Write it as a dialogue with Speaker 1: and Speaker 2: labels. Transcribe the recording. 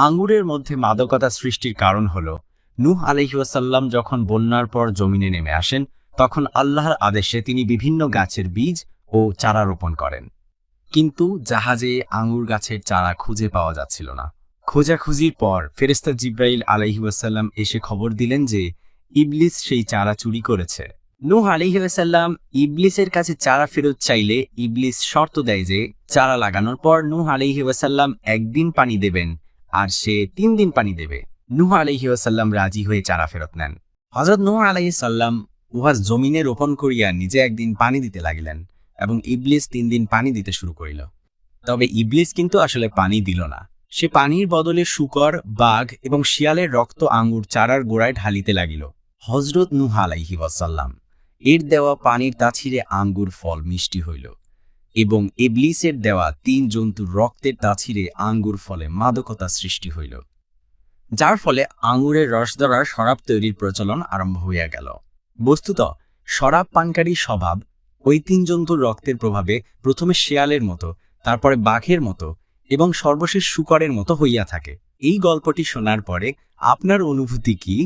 Speaker 1: আঙ্গুরের মধ্যে মাদকতা সৃষ্টির কারণ হল, নূহ আলহিউসাল্লাম যখন বন্যার পর জমিনে নেমে আসেন, তখন আল্লাহর আদেশে তিনি বিভিন্ন গাছের বীজ ও চারা রোপণ করেন। কিন্তু জাহাজে আঙ্গুর গাছের চারা খুঁজে পাওয়া যাচ্ছিল না। খোঁজাখুঁজির পর ফেরেস্তা জিব্রাইল আলহিউসাল্লাম এসে খবর দিলেন যে, ইবলিস সেই চারা চুরি করেছে। নূহ আলহিউসাল্লাম ইবলিসের কাছে চারা ফেরত চাইলে ইবলিস শর্ত দেয় যে, চারা লাগানোর পর নূহ আলহিউসাল্লাম একদিন পানি দেবেন আর সে তিন দিন পানি দেবে। নূহ আলহিউসাল্লাম রাজি হয়ে চারা ফেরত নেন। হজরত নূহ আলহিসাল্লাম উহা জমিনে রোপণ করিয়া নিজে একদিন পানি দিতে লাগিলেন এবং ইবলিস তিন দিন পানি দিতে শুরু করিল। তবে ইবলিস কিন্তু আসলে পানি দিল না। সে পানির বদলে শুকর, বাঘ এবং শিয়ালের রক্ত আঙ্গুর চারার গোড়ায় ঢালিতে লাগিল। হজরত নূহ আলাইহি ওয়াসাল্লাম, এর দেওয়া পানির তাছিরে আঙ্গুর, ফল মিষ্টি হইল। এবং ইবলিসের দেওয়া তিন জন্তুর রক্তের তাছিরে আঙ্গুর ফলে মাদকতা সৃষ্টি হইল, যার ফলে আঙ্গুরের রস দ্বারা শরাব তৈরির প্রচলন আরম্ভ হইয়া গেল। বস্তুত, শরাব পানকারী স্বভাব ওই তিন জন্তুর রক্তের প্রভাবে প্রথমে শেয়ালের মতো, তারপরে বাঘের মতো এবং সর্বশেষ শুকরের মতো হইয়া থাকে। এই গল্পটি শোনার পরে আপনার অনুভূতি কি?